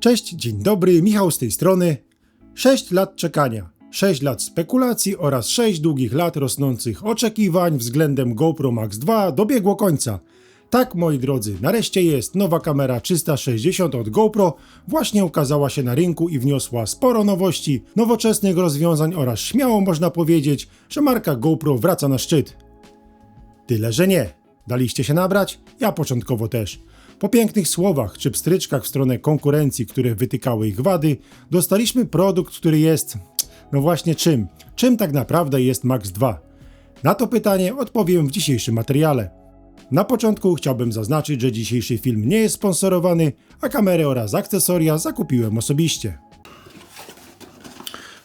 Cześć, dzień dobry, Michał z tej strony. 6 lat czekania, 6 lat spekulacji oraz 6 długich lat rosnących oczekiwań względem GoPro Max 2 dobiegło końca. Tak, moi drodzy, nareszcie jest nowa kamera 360 od GoPro, właśnie ukazała się na rynku i wniosła sporo nowości, nowoczesnych rozwiązań oraz śmiało można powiedzieć, że marka GoPro wraca na szczyt. Tyle, że nie. Daliście się nabrać? Ja początkowo też. Po pięknych słowach czy pstryczkach w stronę konkurencji, które wytykały ich wady, dostaliśmy produkt, który jest. No właśnie czym? Czym tak naprawdę jest Max 2? Na to pytanie odpowiem w dzisiejszym materiale. Na początku chciałbym zaznaczyć, że dzisiejszy film nie jest sponsorowany, a kamery oraz akcesoria zakupiłem osobiście.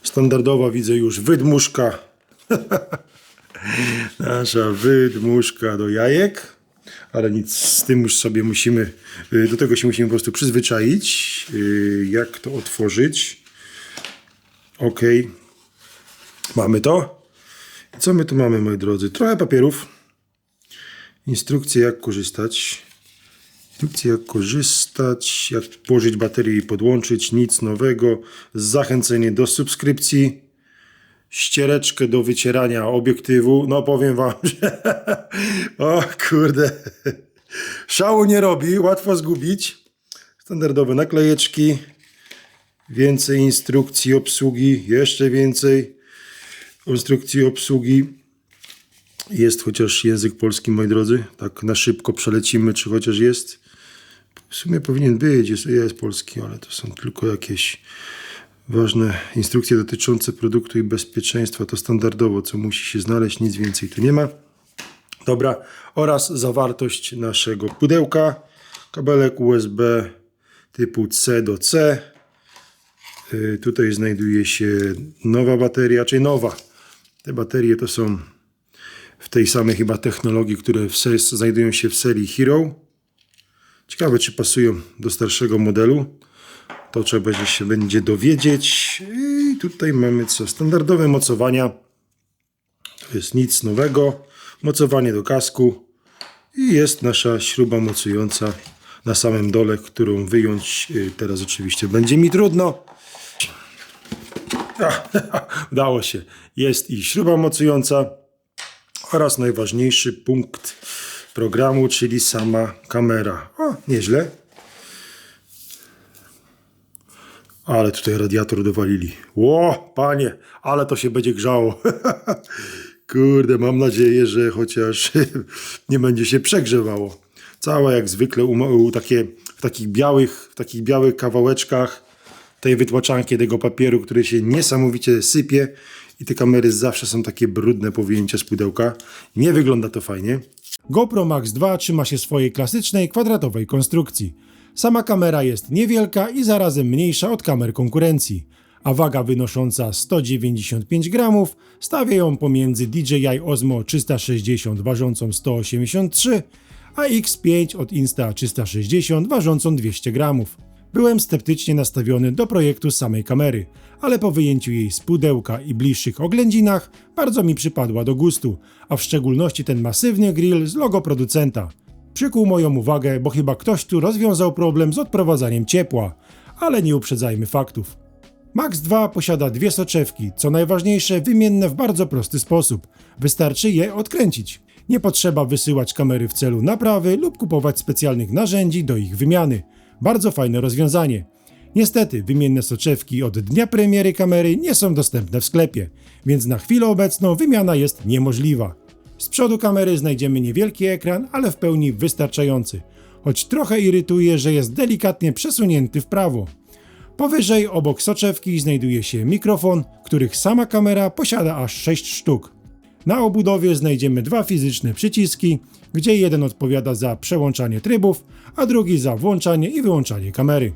Standardowa widzę już wydmuszka. Nasza wydmuszka do jajek, ale nic z tym już sobie musimy, y, do tego się musimy po prostu przyzwyczaić. Y, Jak to otworzyć? Ok, mamy to. Co my tu mamy, moi drodzy? Trochę papierów. Instrukcje jak korzystać. Instrukcje jak korzystać, jak położyć baterię i podłączyć, nic nowego. Zachęcenie do subskrypcji ściereczkę do wycierania obiektywu. No powiem wam, że o kurde, szału nie robi, łatwo zgubić. Standardowe naklejeczki, więcej instrukcji obsługi, jeszcze więcej instrukcji obsługi. Jest chociaż język polski, moi drodzy. Tak na szybko przelecimy, czy chociaż jest. W sumie powinien być, jest, jest polski, ale to są tylko jakieś ważne instrukcje dotyczące produktu i bezpieczeństwa. To standardowo, co musi się znaleźć, nic więcej tu nie ma. Dobra, oraz zawartość naszego pudełka. Kabelek USB typu C do C. Y, Tutaj znajduje się nowa bateria, czyli nowa. Te baterie to są w tej samej chyba technologii, które w znajdują się w serii Hero. Ciekawe, czy pasują do starszego modelu. To trzeba się będzie dowiedzieć. I tutaj mamy co? Standardowe mocowania. To jest nic nowego. Mocowanie do kasku. I jest nasza śruba mocująca na samym dole, którą wyjąć y, teraz oczywiście będzie mi trudno. Udało się. Jest i śruba mocująca oraz najważniejszy punkt programu, czyli sama kamera. O, nieźle. Ale tutaj radiator dowalili. Ło, panie, ale to się będzie grzało. Kurde, mam nadzieję, że chociaż nie będzie się przegrzewało. Cała jak zwykle u, takie, w takich białych, w takich białych kawałeczkach tej wytłaczanki tego papieru, który się niesamowicie sypie i te kamery zawsze są takie brudne po wyjęciu z pudełka. Nie wygląda to fajnie. GoPro Max 2 trzyma się swojej klasycznej kwadratowej konstrukcji. Sama kamera jest niewielka i zarazem mniejsza od kamer konkurencji, a waga wynosząca 195 gramów stawia ją pomiędzy DJI Osmo 360 ważącą 183 a X5 od Insta 360 ważącą 200 gramów. Byłem sceptycznie nastawiony do projektu samej kamery, ale po wyjęciu jej z pudełka i bliższych oględzinach bardzo mi przypadła do gustu, a w szczególności ten masywny grill z logo producenta. Przykuł moją uwagę, bo chyba ktoś tu rozwiązał problem z odprowadzaniem ciepła, ale nie uprzedzajmy faktów. Max 2 posiada dwie soczewki, co najważniejsze wymienne w bardzo prosty sposób. Wystarczy je odkręcić. Nie potrzeba wysyłać kamery w celu naprawy lub kupować specjalnych narzędzi do ich wymiany. Bardzo fajne rozwiązanie. Niestety, wymienne soczewki od dnia premiery kamery nie są dostępne w sklepie, więc na chwilę obecną wymiana jest niemożliwa. Z przodu kamery znajdziemy niewielki ekran, ale w pełni wystarczający, choć trochę irytuje, że jest delikatnie przesunięty w prawo. Powyżej obok soczewki znajduje się mikrofon, których sama kamera posiada aż 6 sztuk. Na obudowie znajdziemy dwa fizyczne przyciski, gdzie jeden odpowiada za przełączanie trybów, a drugi za włączanie i wyłączanie kamery.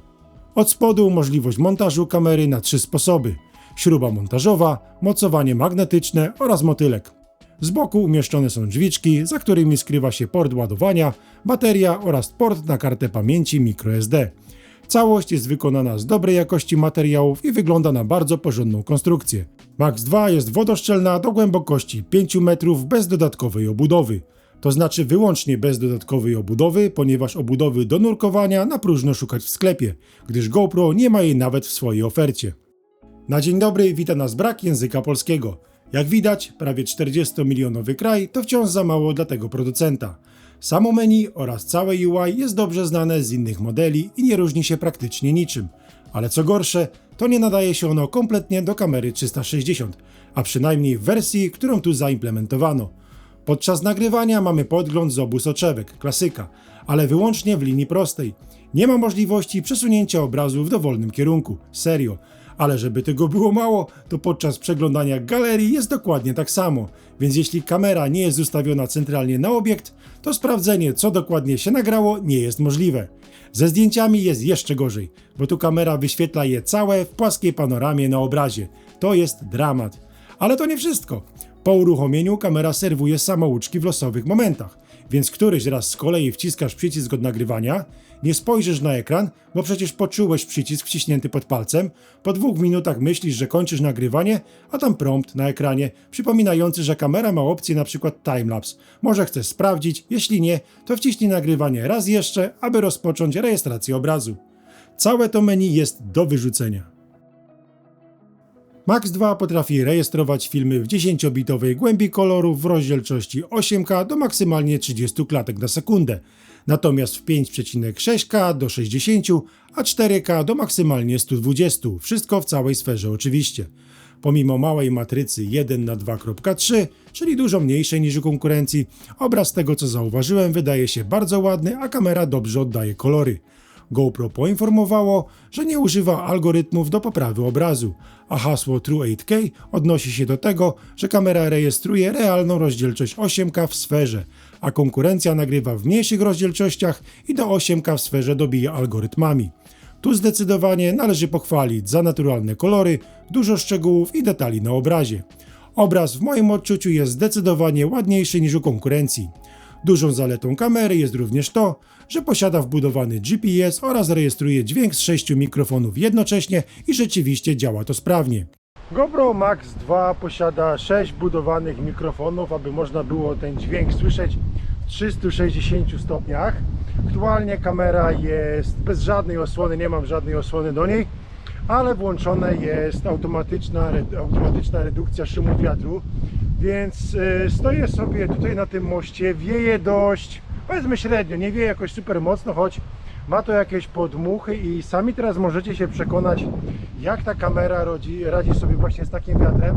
Od spodu możliwość montażu kamery na trzy sposoby: śruba montażowa, mocowanie magnetyczne oraz motylek. Z boku umieszczone są drzwiczki, za którymi skrywa się port ładowania, bateria oraz port na kartę pamięci microSD. Całość jest wykonana z dobrej jakości materiałów i wygląda na bardzo porządną konstrukcję. Max 2 jest wodoszczelna do głębokości 5 metrów bez dodatkowej obudowy. To znaczy wyłącznie bez dodatkowej obudowy, ponieważ obudowy do nurkowania na próżno szukać w sklepie, gdyż GoPro nie ma jej nawet w swojej ofercie. Na dzień dobry wita nas brak języka polskiego. Jak widać, prawie 40-milionowy kraj to wciąż za mało dla tego producenta. Samo menu oraz całe UI jest dobrze znane z innych modeli i nie różni się praktycznie niczym. Ale co gorsze, to nie nadaje się ono kompletnie do kamery 360, a przynajmniej w wersji, którą tu zaimplementowano. Podczas nagrywania mamy podgląd z obu soczewek, klasyka, ale wyłącznie w linii prostej. Nie ma możliwości przesunięcia obrazu w dowolnym kierunku, serio. Ale żeby tego było mało, to podczas przeglądania galerii jest dokładnie tak samo. Więc jeśli kamera nie jest ustawiona centralnie na obiekt, to sprawdzenie co dokładnie się nagrało nie jest możliwe. Ze zdjęciami jest jeszcze gorzej, bo tu kamera wyświetla je całe w płaskiej panoramie na obrazie. To jest dramat. Ale to nie wszystko. Po uruchomieniu kamera serwuje samouczki w losowych momentach, więc któryś raz z kolei wciskasz przycisk od nagrywania, nie spojrzysz na ekran, bo przecież poczułeś przycisk wciśnięty pod palcem, po dwóch minutach myślisz, że kończysz nagrywanie, a tam prompt na ekranie przypominający, że kamera ma opcję przykład timelapse. Może chcesz sprawdzić, jeśli nie, to wciśnij nagrywanie raz jeszcze, aby rozpocząć rejestrację obrazu. Całe to menu jest do wyrzucenia. Max 2 potrafi rejestrować filmy w 10-bitowej głębi koloru w rozdzielczości 8K do maksymalnie 30 klatek na sekundę, natomiast w 5,6K do 60, a 4K do maksymalnie 120, wszystko w całej sferze oczywiście. Pomimo małej matrycy 1 na 2.3, czyli dużo mniejszej niż u konkurencji, obraz tego co zauważyłem wydaje się bardzo ładny, a kamera dobrze oddaje kolory. GoPro poinformowało, że nie używa algorytmów do poprawy obrazu, a hasło True 8K odnosi się do tego, że kamera rejestruje realną rozdzielczość 8K w sferze, a konkurencja nagrywa w mniejszych rozdzielczościach i do 8K w sferze dobija algorytmami. Tu zdecydowanie należy pochwalić za naturalne kolory, dużo szczegółów i detali na obrazie. Obraz w moim odczuciu jest zdecydowanie ładniejszy niż u konkurencji. Dużą zaletą kamery jest również to, że posiada wbudowany GPS oraz rejestruje dźwięk z sześciu mikrofonów jednocześnie i rzeczywiście działa to sprawnie. GoPro Max 2 posiada 6 budowanych mikrofonów, aby można było ten dźwięk słyszeć w 360 stopniach. Aktualnie kamera jest bez żadnej osłony, nie mam żadnej osłony do niej, ale włączona jest automatyczna, automatyczna redukcja szumu wiatru, więc y, stoję sobie tutaj na tym moście, wieje dość, powiedzmy średnio, nie wieje jakoś super mocno, choć ma to jakieś podmuchy i sami teraz możecie się przekonać, jak ta kamera radzi, radzi sobie właśnie z takim wiatrem.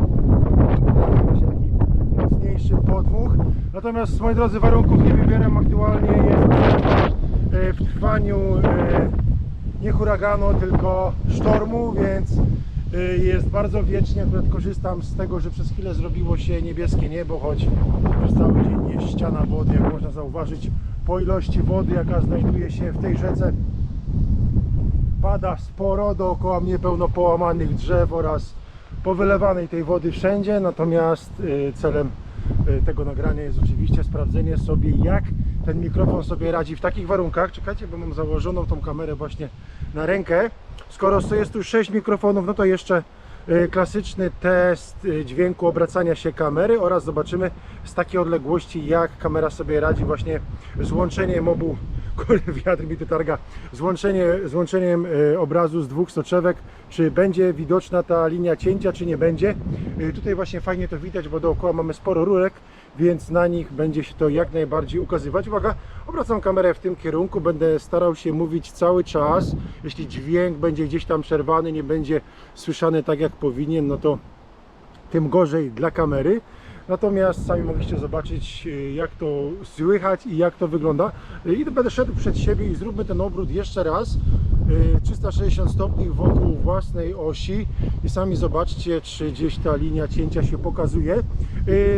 Właśnie taki mocniejszy podmuch. Natomiast moi drodzy, warunków nie wybieram aktualnie, jest e, w trwaniu e, nie huraganu, tylko sztormu, więc jest bardzo wiecznie. Akurat korzystam z tego, że przez chwilę zrobiło się niebieskie niebo, choć przez cały dzień jest ściana wody, jak można zauważyć po ilości wody, jaka znajduje się w tej rzece. Pada sporo, dookoła mnie pełno połamanych drzew oraz powylewanej tej wody wszędzie, natomiast y, celem y, tego nagrania jest oczywiście sprawdzenie sobie jak ten mikrofon sobie radzi w takich warunkach. Czekajcie, bo mam założoną tą kamerę właśnie na rękę. Skoro jest tu 6 mikrofonów, no to jeszcze y, klasyczny test y, dźwięku obracania się kamery oraz zobaczymy z takiej odległości jak kamera sobie radzi właśnie z łączeniem obu kurde wiatr mi tu targa złączenie, złączeniem y, obrazu z dwóch soczewek. Czy będzie widoczna ta linia cięcia czy nie będzie? Tutaj właśnie fajnie to widać bo dookoła mamy sporo rurek więc na nich będzie się to jak najbardziej ukazywać. Uwaga, obracam kamerę w tym kierunku, będę starał się mówić cały czas. Jeśli dźwięk będzie gdzieś tam przerwany, nie będzie słyszany tak jak powinien, no to tym gorzej dla kamery. Natomiast sami mogliście zobaczyć y, jak to słychać i jak to wygląda. Y, I będę szedł przed siebie i zróbmy ten obrót jeszcze raz. 360 y, stopni wokół własnej osi i sami zobaczcie, czy gdzieś ta linia cięcia się pokazuje.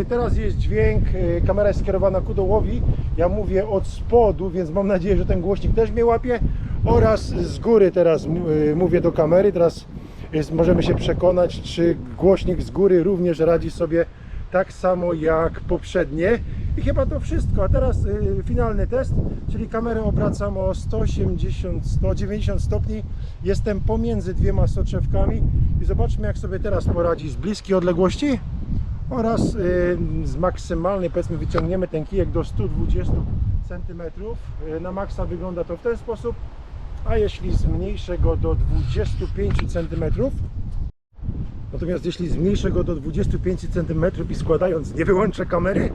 Teraz jest dźwięk, kamera jest skierowana ku dołowi. Ja mówię od spodu, więc mam nadzieję, że ten głośnik też mnie łapie. Oraz z góry teraz mówię do kamery. Teraz jest, możemy się przekonać, czy głośnik z góry również radzi sobie tak samo jak poprzednie. I chyba to wszystko. A teraz y, finalny test, czyli kamerę obracam o 180, 190 stopni. Jestem pomiędzy dwiema soczewkami i zobaczmy jak sobie teraz poradzi z bliskiej odległości. oraz y, z maksymalnej, powiedzmy, wyciągniemy ten kijek do 120 cm. Y, Na maksa wygląda to w ten sposób, a jeśli zmniejszę go do 25 cm, Natomiast jeśli zmniejszę go do 25 cm i składając nie wyłączę kamery,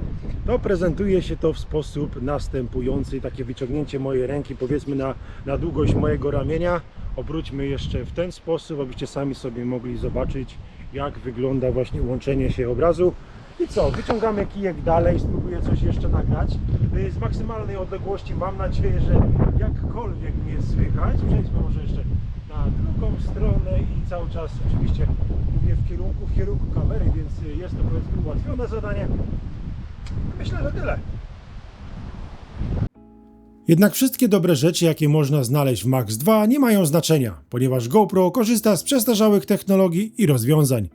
to prezentuje się to w sposób następujący. Takie wyciągnięcie mojej ręki powiedzmy na, na długość mojego ramienia. Obróćmy jeszcze w ten sposób, abyście sami sobie mogli zobaczyć jak wygląda właśnie łączenie się obrazu. I co, wyciągamy kijek dalej, spróbuję coś jeszcze nagrać. Y, Z maksymalnej odległości mam nadzieję, że jakkolwiek mnie słychać. Przejdźmy może jeszcze na drugą stronę i cały czas oczywiście mówię w kierunku, w kierunku kamery, więc y, jest to powiedzmy ułatwione zadanie. Tyle. Jednak wszystkie dobre rzeczy, jakie można znaleźć w Max 2 nie mają znaczenia, ponieważ GoPro korzysta z przestarzałych technologii i rozwiązań.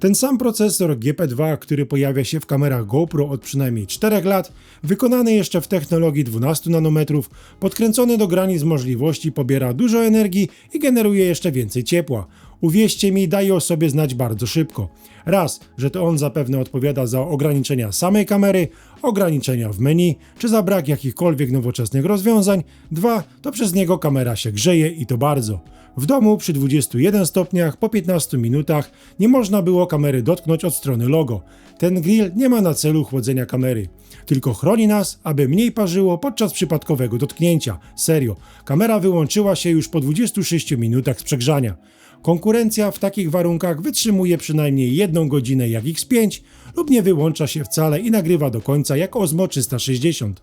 Ten sam procesor GP2, który pojawia się w kamerach GoPro od przynajmniej 4 lat, wykonany jeszcze w technologii 12 nanometrów, podkręcony do granic możliwości, pobiera dużo energii i generuje jeszcze więcej ciepła. Uwierzcie mi, daje o sobie znać bardzo szybko. Raz, że to on zapewne odpowiada za ograniczenia samej kamery, ograniczenia w menu, czy za brak jakichkolwiek nowoczesnych rozwiązań. Dwa, to przez niego kamera się grzeje i to bardzo. W domu przy 21 stopniach po 15 minutach nie można było kamery dotknąć od strony logo. Ten grill nie ma na celu chłodzenia kamery, tylko chroni nas, aby mniej parzyło podczas przypadkowego dotknięcia. Serio, kamera wyłączyła się już po 26 minutach z przegrzania. Konkurencja w takich warunkach wytrzymuje przynajmniej jedną godzinę jak X5 lub nie wyłącza się wcale i nagrywa do końca jak Osmo 360.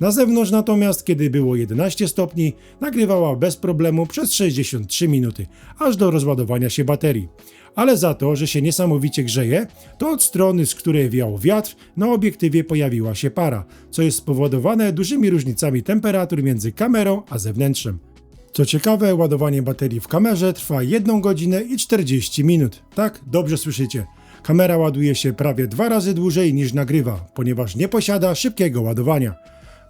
Na zewnątrz natomiast, kiedy było 11 stopni, nagrywała bez problemu przez 63 minuty, aż do rozładowania się baterii. Ale za to, że się niesamowicie grzeje, to od strony, z której wiał wiatr, na obiektywie pojawiła się para, co jest spowodowane dużymi różnicami temperatur między kamerą a zewnętrzem. Co ciekawe, ładowanie baterii w kamerze trwa 1 godzinę i 40 minut. Tak, dobrze słyszycie. Kamera ładuje się prawie dwa razy dłużej niż nagrywa, ponieważ nie posiada szybkiego ładowania.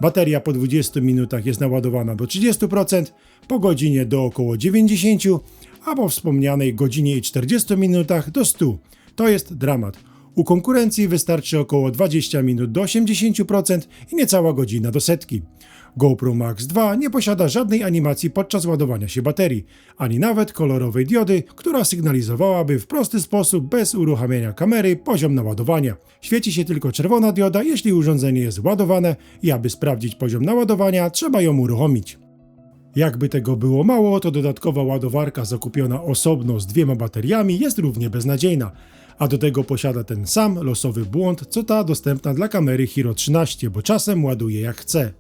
Bateria po 20 minutach jest naładowana do 30%, po godzinie do około 90%, a po wspomnianej godzinie i 40 minutach do 100%. To jest dramat. U konkurencji wystarczy około 20 minut do 80% i niecała godzina do setki. GoPro Max 2 nie posiada żadnej animacji podczas ładowania się baterii, ani nawet kolorowej diody, która sygnalizowałaby w prosty sposób bez uruchamiania kamery poziom naładowania. Świeci się tylko czerwona dioda, jeśli urządzenie jest ładowane i aby sprawdzić poziom naładowania, trzeba ją uruchomić. Jakby tego było mało, to dodatkowa ładowarka zakupiona osobno z dwiema bateriami jest równie beznadziejna, a do tego posiada ten sam losowy błąd, co ta dostępna dla kamery Hero 13, bo czasem ładuje jak chce.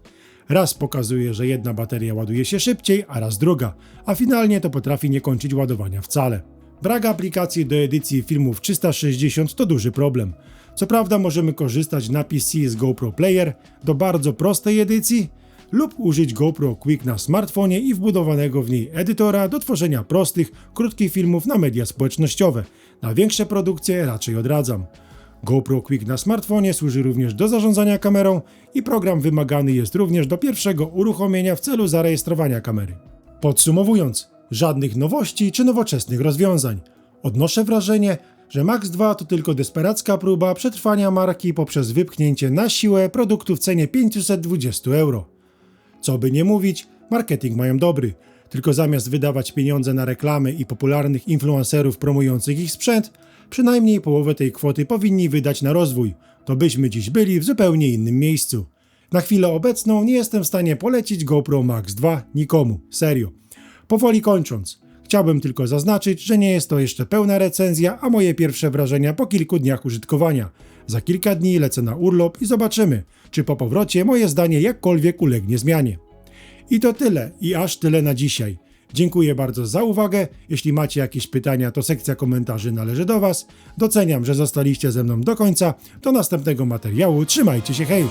Raz pokazuje, że jedna bateria ładuje się szybciej, a raz druga, a finalnie to potrafi nie kończyć ładowania wcale. Brak aplikacji do edycji filmów 360 to duży problem. Co prawda możemy korzystać na PC z GoPro Player do bardzo prostej edycji, lub użyć GoPro Quick na smartfonie i wbudowanego w niej edytora do tworzenia prostych, krótkich filmów na media społecznościowe. Na większe produkcje raczej odradzam. GoPro Quick na smartfonie służy również do zarządzania kamerą i program wymagany jest również do pierwszego uruchomienia w celu zarejestrowania kamery. Podsumowując, żadnych nowości czy nowoczesnych rozwiązań. Odnoszę wrażenie, że Max 2 to tylko desperacka próba przetrwania marki poprzez wypchnięcie na siłę produktu w cenie 520 euro. Co by nie mówić, marketing mają dobry. Tylko zamiast wydawać pieniądze na reklamy i popularnych influencerów promujących ich sprzęt, przynajmniej połowę tej kwoty powinni wydać na rozwój. To byśmy dziś byli w zupełnie innym miejscu. Na chwilę obecną nie jestem w stanie polecić GoPro Max 2 nikomu, serio. Powoli kończąc, chciałbym tylko zaznaczyć, że nie jest to jeszcze pełna recenzja, a moje pierwsze wrażenia po kilku dniach użytkowania. Za kilka dni lecę na urlop i zobaczymy, czy po powrocie moje zdanie jakkolwiek ulegnie zmianie. I to tyle, i aż tyle na dzisiaj. Dziękuję bardzo za uwagę. Jeśli macie jakieś pytania, to sekcja komentarzy należy do Was. Doceniam, że zostaliście ze mną do końca. Do następnego materiału. Trzymajcie się, hej!